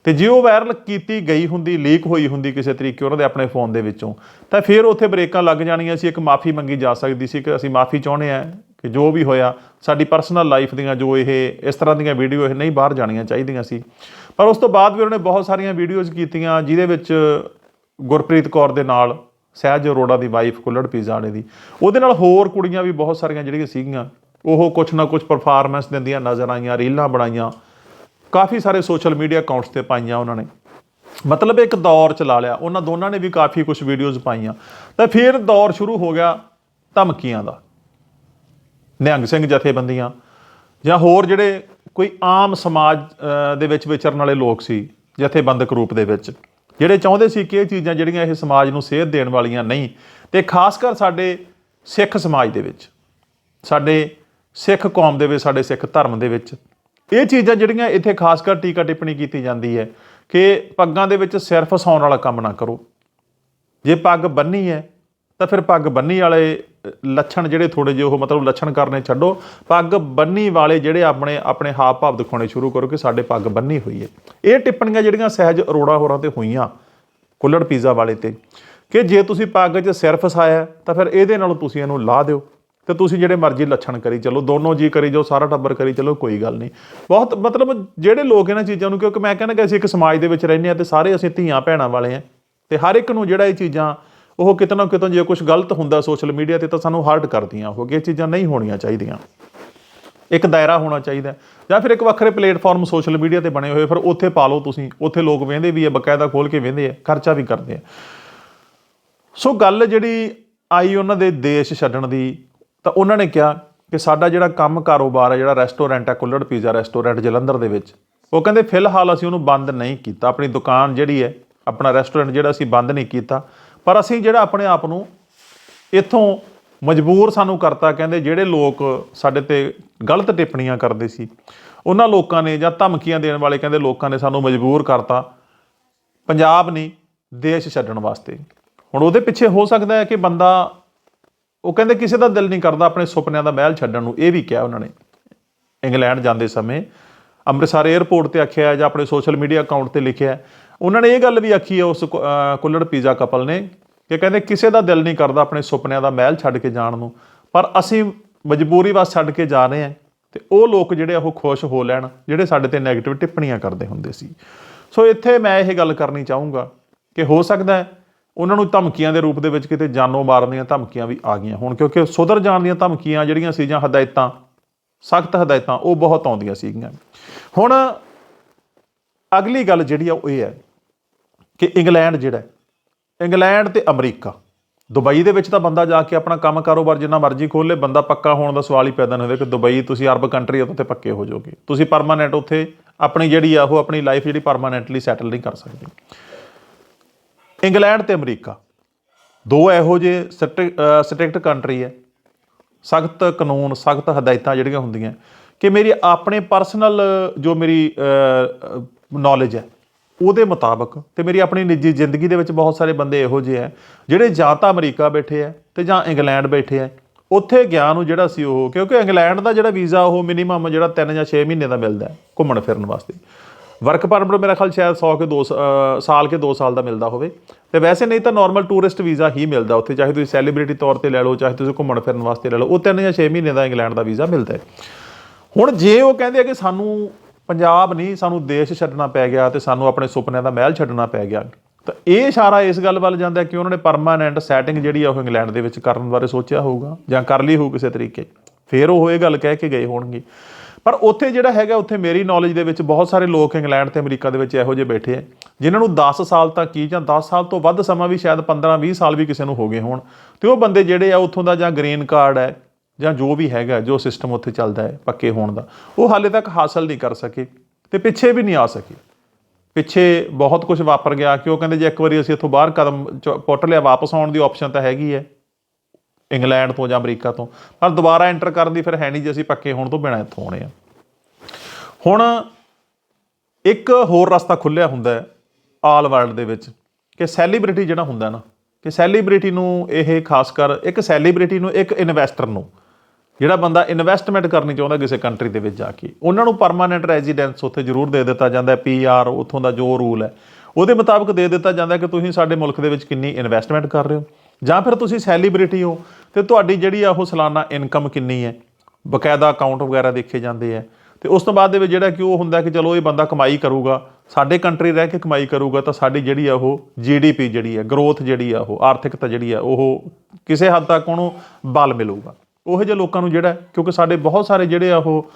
Speaker 1: ਤੇ ਜੇ ਉਹ ਵਾਇਰਲ ਕੀਤੀ ਗਈ ਹੁੰਦੀ, ਲੀਕ ਹੋਈ ਹੁੰਦੀ ਕਿਸੇ ਤਰੀਕੇ ਉਹਨਾਂ ਦੇ ਆਪਣੇ ਫੋਨ ਦੇ ਵਿੱਚੋਂ, ਤਾਂ ਫਿਰ ਉੱਥੇ ਬ੍ਰੇਕਾਂ ਲੱਗ ਜਾਣੀਆਂ ਸੀ, ਇੱਕ ਮਾਫੀ ਮੰਗੀ ਜਾ ਸਕਦੀ ਸੀ ਕਿ ਅਸੀਂ ਮਾਫੀ ਚਾਹੁੰਦੇ ਆ ਕਿ ਜੋ ਵੀ ਹੋਇਆ, ਸਾਡੀ ਪਰਸਨਲ ਲਾਈਫ ਦੀਆਂ ਜੋ ਇਹ, ਇਸ ਤਰ੍ਹਾਂ ਦੀਆਂ ਵੀਡੀਓ ਇਹ ਨਹੀਂ ਬਾਹਰ ਜਾਣੀਆਂ ਚਾਹੀਦੀਆਂ ਸੀ। ਪਰ ਉਸ ਤੋਂ ਬਾਅਦ ਵੀ ਉਹਨੇ ਬਹੁਤ ਸਾਰੀਆਂ ਵੀਡੀਓਜ਼ ਕੀਤੀਆਂ, ਜਿਹਦੇ ਵਿੱਚ ਗੁਰਪ੍ਰੀਤ ਕੌਰ ਦੇ ਨਾਲ ਸਹਿਜ ਅਰੋੜਾ ਦੀ ਵਾਈਫ ਕੁੱਲੜ ਪੀਜ਼ਾ ਵਾਲੇ ਦੀ, ਉਹਦੇ ਨਾਲ ਹੋਰ ਕੁੜੀਆਂ ਵੀ ਬਹੁਤ ਸਾਰੀਆਂ ਜਿਹੜੀਆਂ ਸੀਗੀਆਂ, ਉਹ ਕੁਛ ਨਾ ਕੁਛ ਪਰਫਾਰਮੈਂਸ ਦਿੰਦੀਆਂ, ਨਜ਼ਰ ਆਈਆਂ, ਰੀਲਾਂ ਬਣਾਈਆਂ ਕਾਫੀ ਸਾਰੇ ਸੋਸ਼ਲ ਮੀਡੀਆ ਅਕਾਊਂਟਸ ਤੇ ਪਾਈਆਂ ਉਹਨਾਂ ਨੇ। ਮਤਲਬ ਇੱਕ ਦੌਰ ਚਲਾ ਲਿਆ। ਉਹਨਾਂ ਦੋਨਾਂ ਨੇ ਵੀ ਕਾਫੀ ਕੁਝ ਵੀਡੀਓਜ਼ ਪਾਈਆਂ। ਤਾਂ ਫਿਰ ਦੌਰ ਸ਼ੁਰੂ ਹੋ ਗਿਆ ਧਮਕੀਆਂ ਦਾ। ਨਿਹੰਗ ਸਿੰਘ ਜਥੇਬੰਦੀਆਂ ਜਾਂ ਹੋਰ ਜਿਹੜੇ ਕੋਈ ਆਮ ਸਮਾਜ ਦੇ ਵਿੱਚ ਵਿਚਰਨ ਵਾਲੇ ਲੋਕ ਸੀ, ਜਥੇਬੰਦਕ ਰੂਪ ਦੇ ਵਿੱਚ, ਜਿਹੜੇ ਚਾਹੁੰਦੇ ਸੀ ਕਿ ਇਹ ਚੀਜ਼ਾਂ ਜਿਹੜੀਆਂ ਇਹ ਸਮਾਜ ਨੂੰ ਸੇਧ ਦੇਣ ਵਾਲੀਆਂ ਨਹੀਂ, ਤੇ ਖਾਸ ਕਰ ਸਾਡੇ ਸਿੱਖ ਸਮਾਜ ਦੇ ਵਿੱਚ, ਸਾਡੇ ਸਿੱਖ ਕੌਮ ਦੇ ਵਿੱਚ, ਸਾਡੇ ਸਿੱਖ ਧਰਮ ਦੇ ਵਿੱਚ ਇਹ ਚੀਜ਼ਾਂ ਜਿਹੜੀਆਂ ਇੱਥੇ ਖਾਸ ਕਰ ਟੀਕਾ ਟਿੱਪਣੀ ਕੀਤੀ ਜਾਂਦੀ ਹੈ ਕਿ ਪੱਗਾਂ ਦੇ ਵਿੱਚ ਸਿਰ ਫਸਾਉਣ ਵਾਲਾ ਕੰਮ ਨਾ ਕਰੋ। ਜੇ ਪੱਗ ਬੰਨੀ ਹੈ, ਤਾਂ ਫਿਰ ਪੱਗ ਬੰਨੀ ਵਾਲੇ ਲੱਛਣ ਜਿਹੜੇ ਥੋੜੇ ਜਿਹੇ ਉਹ ਮਤਲਬ ਲੱਛਣ ਕਰਨੇ ਛੱਡੋ। ਪੱਗ ਬੰਨੀ ਵਾਲੇ ਜਿਹੜੇ ਆਪਣੇ ਆਪਣੇ ਹਾਵ ਭਾਵ ਦਿਖਾਉਣੇ ਸ਼ੁਰੂ ਕਰੋ ਕਿ ਸਾਡੇ ਪੱਗ ਬੰਨੀ ਹੋਈ ਹੈ। ਇਹ ਟਿੱਪਣੀਆਂ ਜਿਹੜੀਆਂ ਸਹਿਜ ਅਰੋੜਾ ਹੋਰਾਂ ਤੇ ਹੋਈਆਂ, ਕੁੱਲੜ ਪੀਜ਼ਾ ਵਾਲੇ ਤੇ, ਕਿ ਜੇ ਤੁਸੀਂ ਪੱਗ 'ਚ ਸਿਰ ਫਸਾਇਆ ਤਾਂ ਫਿਰ ਇਹਦੇ ਨਾਲੋਂ ਤੁਸੀਂ ਇਹਨੂੰ ਲਾ ਦਿਓ। ਤੇ ਤੁਸੀਂ ਜਿਹੜੇ ਮਰਜ਼ੀ ਲੱਛਣ ਕਰੀ ਚਲੋ, ਦੋਨੋਂ ਜੀ ਕਰੀ ਜਾਓ, ਸਾਰਾ ਟੱਬਰ ਕਰੀ ਚਲੋ, ਕੋਈ ਗੱਲ ਨਹੀਂ। ਬਹੁਤ ਮਤਲਬ ਜਿਹੜੇ ਲੋਕ ਇਹਨਾਂ ਚੀਜ਼ਾਂ ਨੂੰ, ਕਿਉਂਕਿ ਮੈਂ ਕਹਿੰਦਾ ਕਿ ਅਸੀਂ ਇੱਕ ਸਮਾਜ ਦੇ ਵਿੱਚ ਰਹਿੰਦੇ ਆ ਤੇ ਸਾਰੇ ਅਸੀਂ ਧੀਆਂ ਭੈਣਾਂ ਵਾਲੇ ਆ ਤੇ ਹਰ ਇੱਕ ਨੂੰ ਜਿਹੜਾ ਇਹ ਚੀਜ਼ਾਂ, ਉਹ ਕਿਤੇ ਨਾ ਕਿਤੇ ਜੇ ਕੁਝ ਗਲਤ ਹੁੰਦਾ ਸੋਸ਼ਲ ਮੀਡੀਆ ਤੇ ਤਾਂ ਸਾਨੂੰ ਹਰਟ ਕਰਦੀਆਂ ਉਹ, ਕਿ ਇਹ ਚੀਜ਼ਾਂ ਨਹੀਂ ਹੋਣੀਆਂ ਚਾਹੀਦੀਆਂ। ਇੱਕ ਦਾਇਰਾ ਹੋਣਾ ਚਾਹੀਦਾ ਜਾਂ ਫਿਰ ਇੱਕ ਵੱਖਰੇ ਪਲੇਟਫਾਰਮ ਸੋਸ਼ਲ ਮੀਡੀਆ ਤੇ ਬਣੇ ਹੋਏ, ਫਿਰ ਉੱਥੇ ਪਾ ਲਓ ਤੁਸੀਂ, ਉੱਥੇ ਲੋਕ ਵੇਂਦੇ ਵੀ ਆ, ਬਕਾਇਦਾ ਖੋਲ ਕੇ ਵੇਂਦੇ ਆ, ਖਰਚਾ ਵੀ ਕਰਦੇ ਆ। ਸੋ ਗੱਲ ਜਿਹੜੀ ਆਈ ਉਹਨਾਂ ਦੇ ਦੇਸ਼ ਛੱਡਣ ਦੀ ਤਾਂ ਉਹਨਾਂ ਨੇ ਕਿਹਾ ਕਿ ਸਾਡਾ ਜਿਹੜਾ ਕੰਮ ਕਾਰੋਬਾਰ ਹੈ ਜਿਹੜਾ ਰੈਸਟੋਰੈਂਟ ਹੈ ਕੁੱਲੜ ਪੀਜ਼ਾ ਰੈਸਟੋਰੈਂਟ ਜਲੰਧਰ ਦੇ ਵਿੱਚ, ਉਹ ਕਹਿੰਦੇ ਫਿਲਹਾਲ ਅਸੀਂ ਉਹਨੂੰ ਬੰਦ ਨਹੀਂ ਕੀਤਾ। ਆਪਣੀ ਦੁਕਾਨ ਜਿਹੜੀ ਹੈ, ਆਪਣਾ ਰੈਸਟੋਰੈਂਟ ਜਿਹੜਾ ਅਸੀਂ ਬੰਦ ਨਹੀਂ ਕੀਤਾ। ਪਰ ਅਸੀਂ ਜਿਹੜਾ ਆਪਣੇ ਆਪ ਨੂੰ ਇੱਥੋਂ ਮਜਬੂਰ ਸਾਨੂੰ ਕਰਤਾ, ਕਹਿੰਦੇ ਜਿਹੜੇ ਲੋਕ ਸਾਡੇ ਤੇ ਗਲਤ ਟਿੱਪਣੀਆਂ ਕਰਦੇ ਸੀ, ਉਹਨਾਂ ਲੋਕਾਂ ਨੇ ਜਾਂ ਧਮਕੀਆਂ ਦੇਣ ਵਾਲੇ ਕਹਿੰਦੇ ਲੋਕਾਂ ਨੇ ਸਾਨੂੰ ਮਜਬੂਰ ਕਰਤਾ, ਪੰਜਾਬ ਨਹੀਂ, ਦੇਸ਼ ਛੱਡਣ ਵਾਸਤੇ। ਹੁਣ ਉਹਦੇ ਪਿੱਛੇ ਹੋ ਸਕਦਾ ਹੈ ਕਿ ਬੰਦਾ ਉਹ ਕਹਿੰਦੇ ਕਿਸੇ ਦਾ ਦਿਲ ਨਹੀਂ ਕਰਦਾ ਆਪਣੇ ਸੁਪਨਿਆਂ ਦਾ ਮਹਿਲ ਛੱਡਣ ਨੂੰ। ਇਹ ਵੀ ਕਿਹਾ ਉਹਨਾਂ ਨੇ। ਇੰਗਲੈਂਡ ਜਾਂਦੇ ਸਮੇਂ ਅੰਮ੍ਰਿਤਸਰ 에ਅਰਪੋਰਟ ਤੇ ਆਖਿਆ ਜਾਂ ਆਪਣੇ ਸੋਸ਼ਲ ਮੀਡੀਆ ਅਕਾਊਂਟ ਤੇ ਲਿਖਿਆ। ਉਹਨਾਂ ਨੇ ਇਹ ਗੱਲ ਵੀ ਆਖੀ ਹੈ ਉਸ ਕੁੱਲੜ ਪੀਜ਼ਾ ਕਪਲ ਨੇ ਕਿ ਕਹਿੰਦੇ ਕਿਸੇ ਦਾ ਦਿਲ ਨਹੀਂ ਕਰਦਾ ਆਪਣੇ ਸੁਪਨਿਆਂ ਦਾ ਮਹਿਲ ਛੱਡ ਕੇ ਜਾਣ ਨੂੰ, ਪਰ ਅਸੀਂ ਮਜਬੂਰੀ ਵਾਸ ਛੱਡ ਕੇ ਜਾ ਰਹੇ ਹਾਂ ਤੇ ਉਹ ਲੋਕ ਜਿਹੜੇ ਆ ਉਹ ਖੁਸ਼ ਹੋ ਲੈਣ, ਜਿਹੜੇ ਸਾਡੇ ਤੇ 네ਗੇਟਿਵ ਟਿੱਪਣੀਆਂ ਕਰਦੇ ਹੁੰਦੇ ਸੀ। ਸੋ ਇੱਥੇ ਮੈਂ ਇਹ ਗੱਲ ਕਰਨੀ ਚਾਹੂੰਗਾ ਕਿ ਹੋ ਸਕਦਾ ਹੈ ਉਹਨਾਂ ਨੂੰ ਧਮਕੀਆਂ ਦੇ ਰੂਪ ਦੇ ਵਿੱਚ ਕਿਤੇ ਜਾਨੋਂ ਮਾਰਨ ਦੀਆਂ ਧਮਕੀਆਂ ਵੀ ਆ ਗਈਆਂ ਹੁਣ, ਕਿਉਂਕਿ ਸੁਧਰ ਜਾਣ ਦੀਆਂ ਧਮਕੀਆਂ ਜਿਹੜੀਆਂ ਸੀ ਜਾਂ ਹਦਾਇਤਾਂ, ਸਖਤ ਹਦਾਇਤਾਂ, ਉਹ ਬਹੁਤ ਆਉਂਦੀਆਂ ਸੀਗੀਆਂ। ਹੁਣ ਅਗਲੀ ਗੱਲ ਜਿਹੜੀ ਆ ਉਹ ਇਹ ਹੈ ਕਿ ਇੰਗਲੈਂਡ ਜਿਹੜਾ ਇੰਗਲੈਂਡ ਤੇ ਅਮਰੀਕਾ, ਦੁਬਈ ਦੇ ਵਿੱਚ ਤਾਂ ਬੰਦਾ ਜਾ ਕੇ ਆਪਣਾ ਕੰਮ ਕਾਰੋਬਾਰ ਜਿੰਨਾ ਮਰਜ਼ੀ ਖੋਲੇ ਬੰਦਾ ਪੱਕਾ ਹੋਣ ਦਾ ਸਵਾਲ ਹੀ ਪੈਦਾ ਨਹੀਂ ਹੁੰਦਾ ਕਿ ਦੁਬਈ, ਤੁਸੀਂ ਅਰਬ ਕੰਟਰੀ ਆ ਪੱਕੇ ਹੋ ਜਾਓਗੇ। ਤੁਸੀਂ ਪਰਮਾਨੈਂਟ ਉੱਥੇ ਆਪਣੀ ਜਿਹੜੀ ਆ, ਉਹ ਆਪਣੀ ਲਾਈਫ ਜਿਹੜੀ ਪਰਮਾਨੈਂਟਲੀ ਸੈਟਲ ਨਹੀਂ ਕਰ ਸਕਦੇ। ਇੰਗਲੈਂਡ ਤੇ ਅਮਰੀਕਾ। ਦੋ ਇਹੋ ਜਿਹੇ ਸਟ੍ਰਿਕਟ ਕੰਟਰੀ ਹੈ। ਸਖਤ ਕਾਨੂੰਨ, ਸਖਤ ਹਦਾਇਤਾਂ ਜਿਹੜੀਆਂ ਹੁੰਦੀਆਂ। ਕਿ ਮੇਰੀ ਆਪਣੇ ਪਰਸਨਲ ਜੋ ਮੇਰੀ ਨੌਲੇਜ ਹੈ, ਉਹਦੇ ਮੁਤਾਬਕ ਤੇ ਮੇਰੀ ਆਪਣੀ ਨਿੱਜੀ ਜ਼ਿੰਦਗੀ ਦੇ ਵਿੱਚ ਬਹੁਤ ਸਾਰੇ ਬੰਦੇ ਇਹੋ ਜਿਹੇ ਹੈ, ਜਿਹੜੇ ਜਾਂ ਤਾਂ ਅਮਰੀਕਾ ਬੈਠੇ ਹੈ ਤੇ ਜਾਂ ਇੰਗਲੈਂਡ ਬੈਠੇ ਹੈ। ਉੱਥੇ ਗਿਆ ਨੂੰ ਜਿਹੜਾ ਸੀ ਉਹ, ਕਿਉਂਕਿ ਇੰਗਲੈਂਡ ਦਾ ਜਿਹੜਾ ਵੀਜ਼ਾ ਉਹ ਮਿਨੀਮਮ ਜਿਹੜਾ 3 ਜਾਂ 6 ਮਹੀਨੇ ਦਾ ਮਿਲਦਾ ਘੁੰਮਣ ਫਿਰਨ ਵਾਸਤੇ। ਵਰਕ ਪਰਮਿਟ ਮੇਰਾ ਖਿਆਲ ਸ਼ਾਇਦ 100 ਕੇ 2 ਸਾਲ ਕੇ 2 ਸਾਲ ਦਾ ਮਿਲਦਾ ਹੋਵੇ। ਤੇ ਵੈਸੇ ਨਹੀਂ ਤਾਂ ਨਾਰਮਲ ਟੂਰਿਸਟ ਵੀਜ਼ਾ ਹੀ ਮਿਲਦਾ ਉੱਥੇ, ਚਾਹੇ ਤੁਸੀਂ ਸੈਲੀਬ੍ਰਿਟੀ ਤੌਰ ਤੇ ਲੈ ਲਓ, ਚਾਹੇ ਤੁਸੀਂ ਘੁੰਮਣ ਫਿਰਨ ਵਾਸਤੇ ਲੈ ਲਓ, ਉਹ 3 ਜਾਂ 6 ਮਹੀਨੇ ਦਾ ਇੰਗਲੈਂਡ ਦਾ ਵੀਜ਼ਾ ਮਿਲਦਾ ਹੈ। ਹੁਣ ਜੇ ਉਹ ਕਹਿੰਦੇ ਆ ਕਿ ਸਾਨੂੰ ਪੰਜਾਬ ਨਹੀਂ, ਸਾਨੂੰ ਦੇਸ਼ ਛੱਡਣਾ ਪੈ ਗਿਆ ਤੇ ਸਾਨੂੰ ਆਪਣੇ ਸੁਪਨਿਆਂ ਦਾ ਮਹਿਲ ਛੱਡਣਾ ਪੈ ਗਿਆ, ਤਾਂ ਇਹ ਇਸ਼ਾਰਾ ਇਸ ਗੱਲ ਵੱਲ ਜਾਂਦਾ ਕਿ ਉਹਨਾਂ ਨੇ ਪਰਮਾਨੈਂਟ ਸੈਟਿੰਗ ਜਿਹੜੀ ਆ ਉਹ ਇੰਗਲੈਂਡ ਦੇ ਵਿੱਚ ਕਰਨ ਬਾਰੇ ਸੋਚਿਆ ਹੋਊਗਾ ਜਾਂ ਕਰ ਲਈ ਹੋਊ ਕਿਸੇ ਤਰੀਕੇ। ਫਿਰ ਉਹ ਇਹ ਗੱਲ ਕਹਿ ਕੇ ਗਏ ਹੋਣਗੇ। ਪਰ ਉੱਥੇ ਜਿਹੜਾ ਹੈਗਾ, ਉੱਥੇ ਮੇਰੀ ਨੌਲੇਜ ਦੇ ਵਿੱਚ ਬਹੁਤ ਸਾਰੇ ਲੋਕ ਇੰਗਲੈਂਡ ਤੇ ਅਮਰੀਕਾ ਦੇ ਵਿੱਚ ਇਹੋ ਜਿਹੇ ਬੈਠੇ ਆ, ਜਿਨ੍ਹਾਂ ਨੂੰ 10 ਸਾਲ ਤੱਕ ਕੀ ਜਾਂ 10 ਸਾਲ ਤੋਂ ਵੱਧ ਸਮਾਂ ਵੀ ਸ਼ਾਇਦ 15 20 ਸਾਲ ਵੀ ਕਿਸੇ ਨੂੰ ਹੋ ਗਏ ਹੋਣ। ਤੇ ਉਹ ਬੰਦੇ ਜਿਹੜੇ ਆ, ਉੱਥੋਂ ਦਾ ਜਾਂ ਗ੍ਰੀਨ ਕਾਰਡ ਹੈ, ਜਾਂ ਜੋ ਵੀ ਹੈਗਾ, ਜੋ ਸਿਸਟਮ ਉੱਥੇ ਚੱਲਦਾ ਹੈ, ਪੱਕੇ ਹੋਣ ਦਾ, ਉਹ ਹਾਲੇ ਤੱਕ ਹਾਸਲ ਨਹੀਂ ਕਰ ਸਕੇ ਤੇ ਪਿੱਛੇ ਵੀ ਨਹੀਂ ਆ ਸਕੇ। ਪਿੱਛੇ ਬਹੁਤ ਕੁਝ ਵਾਪਰ ਗਿਆ ਕਿ ਉਹ ਕਹਿੰਦੇ ਜੇ ਇੱਕ ਵਾਰੀ ਅਸੀਂ ਇੱਥੋਂ ਬਾਹਰ ਕਦਮ ਚ- ਪੁੱਟ ਲਿਆ, ਵਾਪਸ ਆਉਣ ਦੀ ਆਪਸ਼ਨ ਤਾਂ ਹੈਗੀ ਹੈ। ਇੰਗਲੈਂਡ ਤੋਂ ਜਾਂ ਅਮਰੀਕਾ ਤੋਂ। ਪਰ ਦੁਬਾਰਾ ਐਂਟਰ ਕਰਨ ਦੀ ਫਿਰ ਹੈ ਨਹੀਂ ਜੇ, ਅਸੀਂ ਪੱਕੇ ਹੋਣ ਤੋਂ ਬਿਨਾਂ ਇੱਥੋਂ ਆਉਣੇ ਆ। ਹੁਣ ਇੱਕ ਹੋਰ ਰਸਤਾ ਖੁੱਲਿਆ ਹੁੰਦਾ ਹੈ ਆਲ ਵਰਲਡ ਦੇ ਵਿੱਚ, ਕਿ ਸੈਲੀਬ੍ਰਿਟੀ ਜਿਹੜਾ ਹੁੰਦਾ ਨਾ, ਕਿ ਸੈਲੀਬ੍ਰਿਟੀ ਨੂੰ ਇਹ ਖਾਸ ਕਰ ਇੱਕ ਸੈਲੀਬ੍ਰਿਟੀ ਨੂੰ, ਇੱਕ ਇਨਵੈਸਟਰ ਨੂੰ, ਜਿਹੜਾ ਬੰਦਾ ਇਨਵੈਸਟਮੈਂਟ ਕਰਨੀ ਚਾਹੁੰਦਾ ਕਿਸੇ ਕੰਟਰੀ ਦੇ ਵਿੱਚ ਜਾ ਕੇ, ਉਹਨਾਂ ਨੂੰ ਪਰਮਾਨੈਂਟ ਰੈਜ਼ੀਡੈਂਸ ਉੱਥੇ ਜ਼ਰੂਰ ਦੇ ਦਿੱਤਾ ਜਾਂਦਾ ਹੈ ਪੀਆਰ ਉੱਥੋਂ ਦਾ ਜੋ ਰੂਲ ਹੈ। ਉਹਦੇ ਮੁਤਾਬਕ ਦੇ ਦਿੱਤਾ ਜਾਂਦਾ ਕਿ ਤੁਸੀਂ ਸਾਡੇ ਮੁਲਕ ਦੇ ਵਿੱਚ ਕਿੰਨੀ ਇਨਵੈਸਟਮੈਂਟ ਕਰ ਰਹੇ ਹੋ। ਜਾਂ ਫਿਰ ਤੁਸੀਂ ਸੈਲੀਬ੍ਰਿਟੀ ਹੋ ਤੇ ਤੁਹਾਡੀ ਜਿਹੜੀ ਆ ਉਹ ਸਾਲਾਨਾ ਇਨਕਮ ਕਿੰਨੀ ਹੈ? ਬਕਾਇਦਾ ਅਕਾਊਂਟ ਵਗੈਰਾ ਦੇਖੇ ਜਾਂਦੇ ਆ। ਤੇ ਉਸ ਤੋਂ ਬਾਅਦ ਦੇ ਵਿੱਚ ਜਿਹੜਾ ਕਿ ਉਹ ਹੁੰਦਾ ਕਿ ਚਲੋ ਇਹ ਬੰਦਾ ਕਮਾਈ ਕਰੂਗਾ, ਸਾਡੇ ਕੰਟਰੀ ਰਹਿ ਕੇ ਕਮਾਈ ਕਰੂਗਾ ਤਾਂ ਸਾਡੀ ਜਿਹੜੀ ਆ ਉਹ ਜੀਡੀਪੀ ਜਿਹੜੀ ਹੈ ਗਰੋਥ ਜਿਹੜੀ ਆ ਉਹ, ਆਰਥਿਕਤਾ ਜਿਹੜੀ ਆ ਉਹ ਕਿਸੇ ਹੱਦ ਤੱਕ ਉਹਨੂੰ ਬਲ ਮਿਲੂਗਾ। ਉਹੋ ਜਿਹੇ ਲੋਕਾਂ ਨੂੰ ਜਿਹੜਾ ਕਿਉਂਕਿ ਸਾਡੇ ਬਹੁਤ ਸਾਰੇ ਜਿਹੜੇ ਆ ਉਹ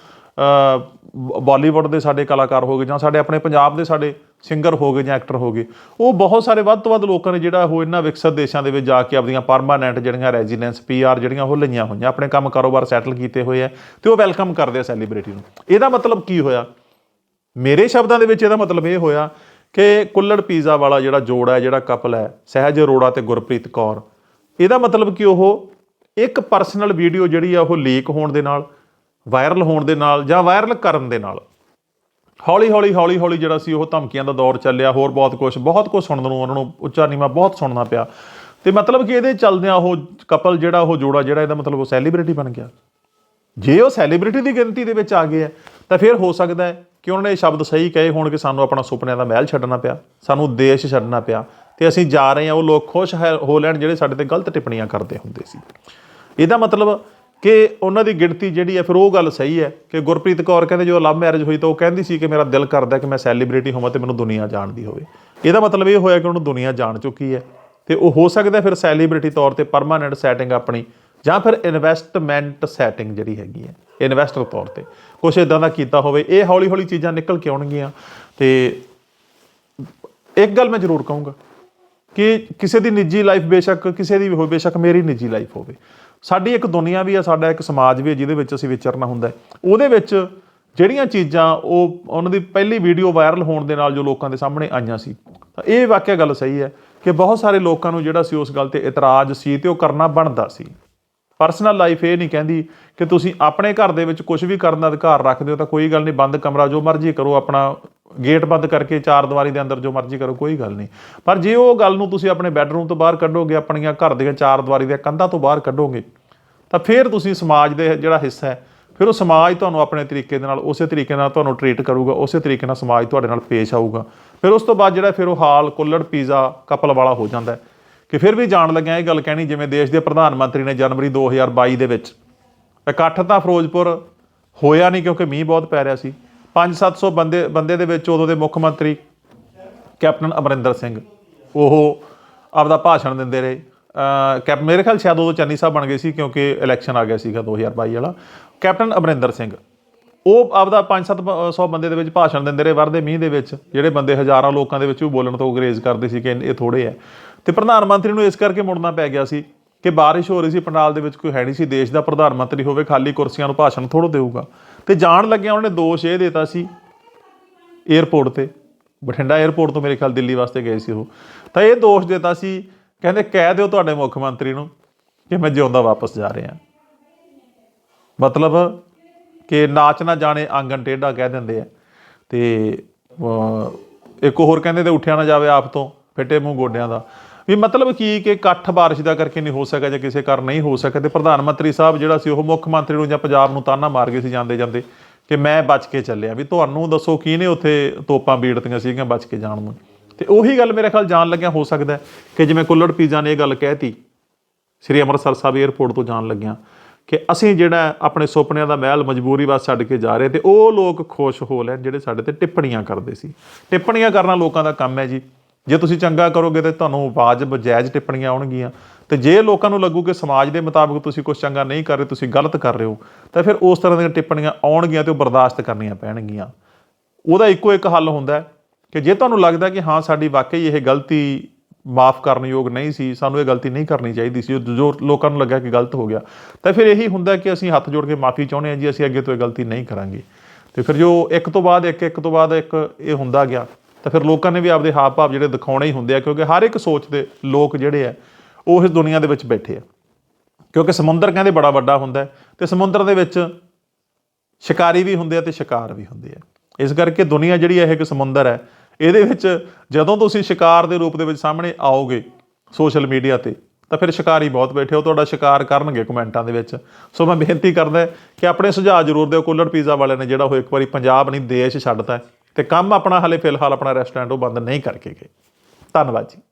Speaker 1: ਬਾਲੀਵੁੱਡ ਦੇ ਸਾਡੇ ਕਲਾਕਾਰ ਹੋ ਗਏ ਜਾਂ ਸਾਡੇ ਆਪਣੇ ਪੰਜਾਬ ਦੇ ਸਾਡੇ ਸਿੰਗਰ ਹੋ ਗਏ ਜਾਂ ਐਕਟਰ ਹੋ ਗਏ, ਉਹ ਬਹੁਤ ਸਾਰੇ ਵੱਧ ਤੋਂ ਵੱਧ ਲੋਕਾਂ ਨੇ ਜਿਹੜਾ ਉਹ ਇਹਨਾਂ ਵਿਕਸਿਤ ਦੇਸ਼ਾਂ ਦੇ ਵਿੱਚ ਜਾ ਕੇ ਆਪਣੀਆਂ ਪਰਮਾਨੈਂਟ ਜਿਹੜੀਆਂ ਰੈਜ਼ੀਡੈਂਸ ਪੀਆਰ ਜਿਹੜੀਆਂ ਉਹ ਲਈਆਂ ਹੋਈਆਂ, ਆਪਣੇ ਕੰਮ ਕਾਰੋਬਾਰ ਸੈਟਲ ਕੀਤੇ ਹੋਏ ਆ ਤੇ ਉਹ ਵੈਲਕਮ ਕਰਦੇ ਆ ਸੈਲੀਬ੍ਰਿਟੀ ਨੂੰ। ਇਹਦਾ ਮਤਲਬ ਕੀ ਹੋਇਆ? ਮੇਰੇ ਸ਼ਬਦਾਂ ਦੇ ਵਿੱਚ ਇਹਦਾ ਮਤਲਬ ਇਹ ਹੋਇਆ ਕਿ ਕੁੱਲੜ ਪੀਜ਼ਾ ਵਾਲਾ ਜਿਹੜਾ ਜੋੜਾ ਹੈ, ਜਿਹੜਾ ਕਪਲ ਹੈ, ਸਹਿਜ ਅਰੋੜਾ ਤੇ ਗੁਰਪ੍ਰੀਤ ਕੌਰ, ਇਹਦਾ ਮਤਲਬ ਕਿ ਉਹ ਇੱਕ ਪਰਸਨਲ ਵੀਡੀਓ ਜਿਹੜੀ ਆ ਉਹ ਲੀਕ ਹੋਣ ਦੇ ਨਾਲ ਵਾਇਰਲ ਹੋਣ ਦੇ ਨਾਲ ਜਾਂ ਵਾਇਰਲ ਕਰਨ ਦੇ ਨਾਲ ਹੌਲੀ ਹੌਲੀ ਹੌਲੀ ਹੌਲੀ ਜਿਹੜਾ ਸੀ ਉਹ ਧਮਕੀਆਂ ਦਾ ਦੌਰ ਚੱਲਿਆ, ਹੋਰ ਬਹੁਤ ਕੁਝ ਬਹੁਤ ਕੁਝ ਸੁਣਨ ਨੂੰ, ਉਹਨਾਂ ਨੂੰ ਉੱਚਾ ਨੀਵਾਂ ਬਹੁਤ ਸੁਣਨਾ ਪਿਆ। ਤੇ ਮਤਲਬ ਕਿ ਇਹਦੇ ਚੱਲਦਿਆਂ ਉਹ ਕਪਲ ਜਿਹੜਾ ਉਹ ਜੋੜਾ, ਜਿਹੜਾ ਇਹਦਾ ਮਤਲਬ ਉਹ ਸੈਲੀਬ੍ਰਿਟੀ ਬਣ ਗਿਆ। ਜੇ ਉਹ ਸੈਲੀਬ੍ਰਿਟੀ ਦੀ ਗਿਣਤੀ ਦੇ ਵਿੱਚ ਆ ਗਏ ਆ, ਤਾਂ ਫਿਰ ਹੋ ਸਕਦਾ ਹੈ ਕਿ ਉਹਨਾਂ ਨੇ ਇਹ ਸ਼ਬਦ ਸਹੀ ਕਹੇ ਹੋਣ ਕਿ ਸਾਨੂੰ ਆਪਣਾ ਸੁਪਨਿਆਂ ਦਾ ਮਹਿਲ ਛੱਡਣਾ ਪਿਆ, ਸਾਨੂੰ ਦੇਸ਼ ਛੱਡਣਾ ਪਿਆ। ਤੇ ਅਸੀਂ ਜਾ ਰਹੇ ਹਾਂ, ਉਹ ਲੋਕ ਖੁਸ਼ ਹੈ- ਹੋ ਲੈਣ ਜਿਹੜੇ ਸਾਡੇ ਤੇ ਗਲਤ ਟਿੱਪਣੀਆਂ ਕਰਦੇ ਹੁੰਦੇ ਸੀ। ਇਹਦਾ ਮਤਲਬ ਕਿ ਉਹਨਾਂ ਦੀ ਗਿਣਤੀ ਜਿਹੜੀ ਹੈ, ਫਿਰ ਉਹ ਗੱਲ ਸਹੀ ਹੈ ਕਿ ਗੁਰਪ੍ਰੀਤ ਕੌਰ ਕਹਿੰਦੇ ਜਦੋਂ ਲਵ ਮੈਰਿਜ ਹੋਈ ਤਾਂ ਉਹ ਕਹਿੰਦੀ ਸੀ ਕਿ ਮੇਰਾ ਦਿਲ ਕਰਦਾ ਕਿ ਮੈਂ ਸੈਲੀਬ੍ਰਿਟੀ ਹੋਵਾਂ ਤੇ ਮੈਨੂੰ ਦੁਨੀਆ ਜਾਣਦੀ ਹੋਵੇ। ਇਹਦਾ ਮਤਲਬ ਇਹ ਹੋਇਆ ਕਿ ਉਹਨੂੰ ਦੁਨੀਆ ਜਾਣ ਚੁੱਕੀ ਹੈ ਤੇ ਉਹ ਹੋ ਸਕਦਾ ਫਿਰ ਸੈਲੀਬ੍ਰਿਟੀ ਤੌਰ ਤੇ ਪਰਮਾਨੈਂਟ ਸੈਟਿੰਗ ਆਪਣੀ ਜਾਂ ਫਿਰ ਇਨਵੈਸਟਮੈਂਟ ਸੈਟਿੰਗ ਜਿਹੜੀ ਹੈਗੀ ਹੈ ਇਨਵੈਸਟਰ ਤੌਰ ਤੇ। ਕੁਝ ਇਦਾਂ ਦਾ ਕੀਤਾ ਹੋਵੇ, ਇਹ ਹੌਲੀ ਹੌਲੀ ਚੀਜ਼ਾਂ ਨਿਕਲ ਕੇ ਆਉਣਗੀਆਂ ਤੇ ਇੱਕ ਗੱਲ ਮੈਂ ਜ਼ਰੂਰ ਕਹੂੰਗਾ ਕਿ ਕਿਸੇ ਦੀ ਨਿੱਜੀ ਲਾਈਫ ਬੇਸ਼ੱਕ, ਕਿਸੇ ਦੀ ਵੀ ਹੋਵੇ, ਬੇਸ਼ੱਕ ਮੇਰੀ ਨਿੱਜੀ ਲਾਈਫ ਹੋਵੇ। ਸਾਡੀ ਇੱਕ ਦੁਨੀਆ ਵੀ ਆ, ਸਾਡਾ ਇੱਕ ਸਮਾਜ ਵੀ ਹੈ ਜਿਹਦੇ ਵਿੱਚ ਅਸੀਂ ਵਿਚਰਨਾ ਹੁੰਦਾ ਹੈ। ਉਹਦੇ ਵਿੱਚ ਜਿਹੜੀਆਂ ਚੀਜ਼ਾਂ ਉਹ, ਉਹਨਾਂ ਦੀ ਪਹਿਲੀ ਵੀਡੀਓ ਵਾਇਰਲ ਹੋਣ ਦੇ ਨਾਲ ਜੋ ਲੋਕਾਂ ਦੇ ਸਾਹਮਣੇ ਆਈਆਂ ਸੀ। ਤਾਂ ਇਹ ਵਾਕਿਆ ਗੱਲ ਸਹੀ ਹੈ ਕਿ ਬਹੁਤ ਸਾਰੇ ਲੋਕਾਂ ਨੂੰ ਜਿਹੜਾ ਸੀ ਉਸ ਗੱਲ ਤੇ ਇਤਰਾਜ਼ ਸੀ ਤੇ ਉਹ ਕਰਨਾ ਬਣਦਾ ਸੀ। ਪਰਸਨਲ ਲਾਈਫ ਇਹ ਨਹੀਂ ਕਹਿੰਦੀ ਕਿ ਤੁਸੀਂ ਆਪਣੇ ਘਰ ਦੇ ਵਿੱਚ ਕੁਝ ਵੀ ਕਰਨ ਦਾ ਅਧਿਕਾਰ ਰੱਖਦੇ ਹੋ ਤਾਂ ਕੋਈ ਗੱਲ ਨਹੀਂ, ਬੰਦ ਕਮਰਾ ਜੋ ਮਰਜ਼ੀ ਕਰੋ, ਆਪਣਾ ਗੇਟ ਬੰਦ ਕਰਕੇ ਚਾਰ ਦੀਵਾਰੀ ਦੇ ਅੰਦਰ ਜੋ ਮਰਜ਼ੀ ਕਰੋ, ਕੋਈ ਗੱਲ ਨਹੀਂ। ਪਰ ਜੇ ਉਹ ਗੱਲ ਨੂੰ ਤੁਸੀਂ ਆਪਣੇ ਬੈੱਡਰੂਮ ਤੋਂ ਬਾਹਰ ਕੱਢੋਗੇ, ਆਪਣੀਆਂ ਘਰ ਦੀਆਂ ਚਾਰ ਦੀਵਾਰੀ ਦੀਆਂ ਕੰਧਾਂ ਤੋਂ ਬਾਹਰ ਕੱਢੋਗੇ, ਤਾਂ ਫਿਰ ਤੁਸੀਂ ਸਮਾਜ ਦੇ ਜਿਹੜਾ ਹਿੱਸਾ ਹੈ, ਫਿਰ ਉਹ ਸਮਾਜ ਤੁਹਾਨੂੰ ਆਪਣੇ ਤਰੀਕੇ ਦੇ ਨਾਲ, ਉਸੇ ਤਰੀਕੇ ਨਾਲ ਤੁਹਾਨੂੰ ਟਰੀਟ ਕਰੂਗਾ, ਉਸੇ ਤਰੀਕੇ ਨਾਲ ਸਮਾਜ ਤੁਹਾਡੇ ਨਾਲ ਪੇਸ਼ ਆਊਗਾ। ਫਿਰ ਉਸ ਤੋਂ ਬਾਅਦ ਜਿਹੜਾ ਫਿਰ ਉਹ ਹਾਲ ਕੁੱਲੜ ਪੀਜ਼ਾ ਕਪਲ ਵਾਲਾ ਹੋ ਜਾਂਦਾ ਹੈ, ਕਿ ਫਿਰ ਵੀ ਜਾਣ ਲੱਗਿਆ ਇਹ ਗੱਲ ਕਹਿਣੀ, ਜਿਵੇਂ ਦੇਸ਼ ਦੇ ਪ੍ਰਧਾਨ ਮੰਤਰੀ ਨੇ ਜਨਵਰੀ 2022 ਦੇ ਵਿੱਚ, ਇਕੱਠ ਤਾਂ ਫਿਰੋਜ਼ਪੁਰ ਹੋਇਆ ਨਹੀਂ ਕਿਉਂਕਿ ਮੀਂਹ ਬਹੁਤ ਪੈ ਰਿਹਾ ਸੀ। 5-700 ਬੰਦੇ ਬੰਦੇ ਦੇ ਵਿੱਚ ਉਦੋਂ ਦੇ ਮੁੱਖ ਮੰਤਰੀ ਕੈਪਟਨ ਅਮਰਿੰਦਰ ਸਿੰਘ। ਉਹ ਆਪਦਾ ਭਾਸ਼ਣ ਦਿੰਦੇ ਰਹੇ। ਕੈਪ, ਮੇਰੇ ਖਿਆਲ ਸ਼ਾਇਦ ਉਦੋਂ ਚੰਨੀ ਸਾਹਿਬ ਬਣ ਗਏ ਸੀ ਕਿਉਂਕਿ ਇਲੈਕਸ਼ਨ ਆ ਗਿਆ ਸੀਗਾ 2022 ਵਾਲਾ। ਕੈਪਟਨ ਅਮਰਿੰਦਰ ਸਿੰਘ, ਉਹ ਆਪਦਾ 5-700 ਬੰਦੇ ਦੇ ਵਿੱਚ ਭਾਸ਼ਣ ਦਿੰਦੇ ਰਹੇ ਵਰਦੇ ਮੀਂਹ ਦੇ ਵਿੱਚ। ਜਿਹੜੇ ਬੰਦੇ ਹਜ਼ਾਰਾਂ ਲੋਕਾਂ ਦੇ ਵਿੱਚ ਉਹ ਬੋਲਣ ਤੋਂ ਗਰੇਜ਼ ਕਰਦੇ ਸੀ ਕਿ ਇਹ ਥੋੜੇ ਆ। ਤੇ ਪ੍ਰਧਾਨ ਮੰਤਰੀ ਨੂੰ ਇਸ ਕਰਕੇ ਮੁੜਨਾ ਪੈ ਗਿਆ ਸੀ ਕਿ ਬਾਰਿਸ਼ ਹੋ ਰਹੀ ਸੀ, ਪੰਡਾਲ ਦੇ ਵਿੱਚ ਕੋਈ ਹੈ ਨਹੀਂ ਸੀ, ਦੇਸ਼ ਦਾ ਪ੍ਰਧਾਨ ਮੰਤਰੀ ਹੋਵੇ, ਖਾਲੀ ਕੁਰਸੀਆਂ ਨੂੰ ਭਾਸ਼ਣ ਥੋੜੋ ਦੇਊਗਾ। ਤੇ ਜਾਣ ਲੱਗਿਆ ਉਹਨੇ ਦੋਸ਼ ਇਹ ਦਿੱਤਾ ਸੀ 에ਅਰਪੋਰਟ ਤੇ, ਬਠਿੰਡਾ 에ਅਰਪੋਰਟ ਤੋਂ ਮੇਰੇ ਖਿਆਲ ਦਿੱਲੀ ਵਾਸਤੇ ਗਏ ਸੀ ਉਹ। ਤਾਂ ਇਹ ਦੋਸ਼ ਦਿੱਤਾ ਸੀ, ਕਹਿੰਦੇ ਕਹਿ ਦਿਓ ਤੁਹਾਡੇ ਮੁੱਖ ਮੰਤਰੀ ਨੂੰ ਕਿ ਮੈਂ ਜਿਉਂਦਾ ਵਾਪਸ ਜਾ ਰਿਹਾ। ਮਤਲਬ ਕਿ ਨਾਚ ਨਾ ਜਾਣੇ ਆਂਗਨ ਟੇਢਾ ਕਹਿ ਦਿੰਦੇ ਆ। ਤੇ ਇੱਕ ਹੋਰ ਕਹਿੰਦੇ ਤੇ ਉੱਠਿਆ ਨਾ ਜਾਵੇ ਆਪ ਤੋਂ, ਫਿੱਟੇ ਮੂੰਹ ਗੋਡਿਆਂ ਦਾ। ਵੀ ਮਤਲਬ ਕੀ ਕਿ ਇਕੱਠ ਬਾਰਿਸ਼ ਦਾ ਕਰਕੇ ਨਹੀਂ ਹੋ ਸਕਿਆ ਜਾਂ ਕਿਸੇ ਕਾਰਨ ਨਹੀਂ ਹੋ ਸਕਿਆ ਤੇ ਪ੍ਰਧਾਨ ਮੰਤਰੀ ਸਾਹਿਬ ਜਿਹੜਾ ਸੀ ਉਹ ਮੁੱਖ ਮੰਤਰੀ ਨੂੰ ਜਾਂ ਪੰਜਾਬ ਨੂੰ ਤਾਨਾ ਮਾਰ ਗਏ ਸੀ ਜਾਂਦੇ ਜਾਂਦੇ ਕਿ ਮੈਂ ਬਚ ਕੇ ਚੱਲਿਆ। ਵੀ ਤੁਹਾਨੂੰ ਦੱਸੋ ਕਿਹਨੇ ਉੱਥੇ ਤੋਪਾਂ ਬੀੜਤੀਆਂ ਸੀਗੀਆਂ ਬਚ ਕੇ ਜਾਣ ਨੂੰ। ਤੇ ਉਹੀ ਗੱਲ ਮੇਰੇ ਖਿਆਲ ਜਾਣ ਲੱਗਿਆ ਹੋ ਸਕਦਾ ਕਿ ਜਿਵੇਂ ਕੁੱਲੜ ਪੀਜ਼ਾ ਨੇ ਇਹ ਗੱਲ ਕਹਿਤੀ, ਸ੍ਰੀ ਅੰਮ੍ਰਿਤਸਰ ਸਾਹਿਬ 에ਅਰਪੋਰਟ ਤੋਂ ਜਾਣ ਲੱਗਿਆ ਕਿ ਅਸੀਂ ਜਿਹੜਾ ਆਪਣੇ ਸੁਪਨਿਆਂ ਦਾ ਮਹਿਲ ਮਜਬੂਰੀ ਵਾਸ ਛੱਡ ਕੇ ਜਾ ਰਹੇ ਤੇ ਉਹ ਲੋਕ ਖੁਸ਼ ਹੋ ਲੈਣ ਜਿਹੜੇ ਸਾਡੇ ਤੇ ਟਿੱਪਣੀਆਂ ਕਰਦੇ ਸੀ। ਟਿੱਪਣੀਆਂ ਕਰਨਾ ਲੋਕਾਂ ਦਾ ਕੰਮ ਹੈ ਜੀ। ਜੇ ਤੁਸੀਂ ਚੰਗਾ ਕਰੋਗੇ ਤੇ ਤੁਹਾਨੂੰ ਵਾਜਬ ਜਾਇਜ਼ ਟਿੱਪਣੀਆਂ ਆਉਣਗੀਆਂ। ਤੇ ਜੇ ਲੋਕਾਂ ਨੂੰ ਲੱਗੂ ਕਿ ਸਮਾਜ ਦੇ ਮੁਤਾਬਕ ਤੁਸੀਂ ਕੁਝ ਚੰਗਾ ਨਹੀਂ ਕਰ ਰਹੇ, ਤੁਸੀਂ ਗਲਤ ਕਰ ਰਹੇ ਹੋ, ਤਾਂ ਫਿਰ ਉਸ ਤਰ੍ਹਾਂ ਦੀਆਂ ਟਿੱਪਣੀਆਂ ਆਉਣਗੀਆਂ ਤੇ ਉਹ ਬਰਦਾਸ਼ਤ ਕਰਨੀਆਂ ਪੈਣਗੀਆਂ। ਉਹਦਾ ਇੱਕੋ ਇੱਕ ਹੱਲ ਹੁੰਦਾ ਕਿ ਜੇ ਤੁਹਾਨੂੰ ਲੱਗਦਾ ਕਿ ਹਾਂ, ਸਾਡੀ ਵਾਕਈ ਇਹ ਗਲਤੀ ਮਾਫ ਕਰਨ ਯੋਗ ਨਹੀਂ ਸੀ, ਸਾਨੂੰ ਇਹ ਗਲਤੀ ਨਹੀਂ ਕਰਨੀ ਚਾਹੀਦੀ ਸੀ, ਜੋ- ਲੋਕਾਂ ਨੂੰ ਲੱਗਿਆ ਕਿ ਗਲਤ ਹੋ ਗਿਆ, ਤਾਂ ਫਿਰ ਇਹੀ ਹੁੰਦਾ ਕਿ ਅਸੀਂ ਹੱਥ ਜੋੜ ਕੇ ਮਾਫੀ ਚਾਹੁੰਦੇ ਹਾਂ ਜੀ, ਅਸੀਂ ਅੱਗੇ ਤੋਂ ਇਹ ਗਲਤੀ ਨਹੀਂ ਕਰਾਂਗੇ। ਤੇ ਫਿਰ ਜੋ ਇੱਕ ਤੋਂ ਬਾਅਦ ਇੱਕ ਇੱਕ ਤੋਂ ਬਾਅਦ ਇੱਕ ਇਹ ਹੁੰਦਾ ਗਿਆ ਤਾਂ ਫਿਰ ਲੋਕਾਂ ਨੇ ਵੀ ਆਪਦੇ ਹਾਵ ਭਾਵ ਜਿਹੜੇ ਦਿਖਾਉਣੇ ਹੀ ਹੁੰਦੇ ਆ, ਕਿਉਂਕਿ ਹਰ ਇੱਕ ਸੋਚ ਦੇ ਲੋਕ ਜਿਹੜੇ ਆ, ਉਹ ਇਸ ਦੁਨੀਆ ਦੇ ਵਿੱਚ ਬੈਠੇ ਆ। ਕਿਉਂਕਿ ਸਮੁੰਦਰ ਕਹਿੰਦੇ ਬੜਾ ਵੱਡਾ ਹੁੰਦਾ ਹੈ, ਤੇ ਸਮੁੰਦਰ ਦੇ ਵਿੱਚ ਸ਼ਿਕਾਰੀ ਵੀ ਹੁੰਦੇ ਆ ਤੇ ਸ਼ਿਕਾਰ ਵੀ ਹੁੰਦੇ ਆ। ਇਸ ਕਰਕੇ ਦੁਨੀਆ ਜਿਹੜੀ ਇਹ ਇੱਕ ਸਮੁੰਦਰ ਹੈ। ਇਹਦੇ ਵਿੱਚ ਜਦੋਂ ਤੁਸੀਂ ਸ਼ਿਕਾਰ ਦੇ ਰੂਪ ਦੇ ਵਿੱਚ ਸਾਹਮਣੇ ਆਓਗੇ ਸੋਸ਼ਲ ਮੀਡੀਆ ਤੇ, ਤਾਂ ਫਿਰ ਸ਼ਿਕਾਰੀ ਬਹੁਤ ਬੈਠੇ ਹੋ ਤੁਹਾਡਾ ਸ਼ਿਕਾਰ ਕਰਨਗੇ ਕਮੈਂਟਾਂ ਦੇ ਵਿੱਚ। ਸੋ ਮੈਂ ਬੇਨਤੀ ਕਰਦਾ ਕਿ ਆਪਣੇ ਸੁਝਾਅ ਜ਼ਰੂਰ ਦਿਓ ਕੁੱਲੜ ਪੀਜ਼ਾ ਵਾਲਿਆਂ ਨੇ ਜਿਹੜਾ ਉਹ ਇੱਕ ਵਾਰੀ ਪੰਜਾਬ ਨਹੀਂ, ਦੇਸ਼ ਛੱਡਤਾ ਤੇ ਕੰਮ ਆਪਣਾ ਹਲੇ ਫਿਲਹਾਲ ਆਪਣਾ ਰੈਸਟੋਰੈਂਟ ਉਹ ਬੰਦ ਨਹੀਂ ਕਰਕੇ ਗਏ। ਧੰਨਵਾਦ ਜੀ।